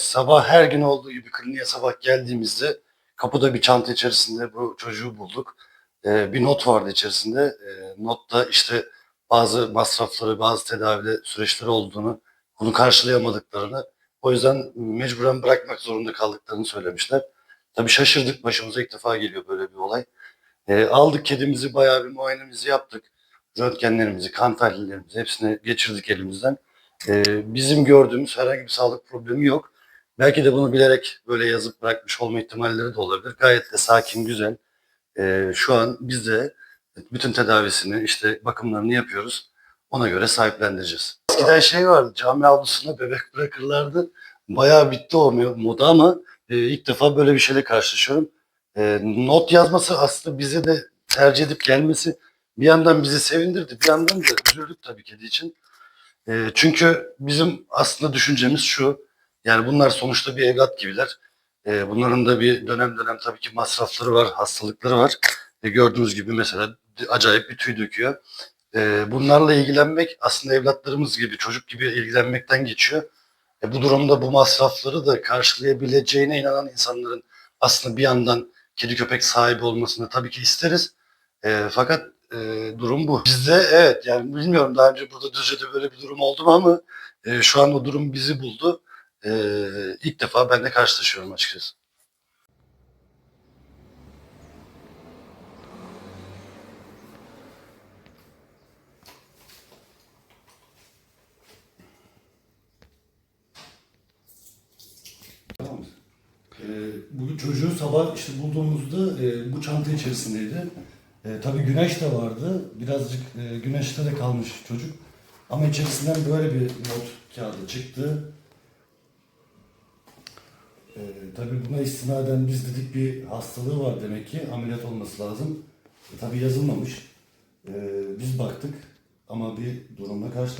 Sabah her gün olduğu gibi kliniğe sabah geldiğimizde kapıda bir çanta içerisinde bu çocuğu bulduk. Ee, bir not vardı içerisinde. Ee, notta işte bazı masrafları, bazı tedavi süreçleri olduğunu, bunu karşılayamadıklarını, o yüzden mecburen bırakmak zorunda kaldıklarını söylemişler. Tabii şaşırdık, başımıza ilk defa geliyor böyle bir olay. Ee, aldık kedimizi, bayağı bir muayenemizi yaptık. Röntgenlerimizi, kan tahlillerimizi hepsini geçirdik elimizden. Ee, bizim gördüğümüz herhangi bir sağlık problemi yok. Belki de bunu bilerek böyle yazıp bırakmış olma ihtimalleri de olabilir. Gayet de sakin, güzel. Ee, şu an biz de bütün tedavisini, işte bakımlarını yapıyoruz. Ona göre sahiplendireceğiz. Eskiden şey vardı, cami avlusuna bebek bırakırlardı. Bayağı bitti o moda ama e, ilk defa böyle bir şeyle karşılaşıyorum. E, not yazması aslında bize de tercih edip gelmesi bir yandan bizi sevindirdi, bir yandan da üzüldük tabii kedi için. E, çünkü bizim aslında düşüncemiz şu, yani bunlar sonuçta bir evlat gibiler. E, bunların da bir dönem dönem tabii ki masrafları var, hastalıkları var. E, gördüğünüz gibi mesela acayip bir tüy döküyor. E, bunlarla ilgilenmek aslında evlatlarımız gibi, çocuk gibi ilgilenmekten geçiyor. E, bu durumda bu masrafları da karşılayabileceğine inanan insanların aslında bir yandan kedi köpek sahibi olmasını tabii ki isteriz. E, fakat e, durum bu. Bizde evet yani bilmiyorum daha önce burada Düzce'de böyle bir durum oldu mu ama e, şu an o durum bizi buldu. E, ilk defa ben de karşılaşıyorum açıkçası. Ee, bu çocuğu sabah işte bulduğumuzda e, bu çanta içerisindeydi. E, tabii güneş de vardı. Birazcık e, güneşte de kalmış çocuk. Ama içerisinden böyle bir not kağıdı çıktı. E, tabii buna istinaden biz dedik bir hastalığı var demek ki ameliyat olması lazım. E, tabii yazılmamış. E, biz baktık ama bir durumla karşı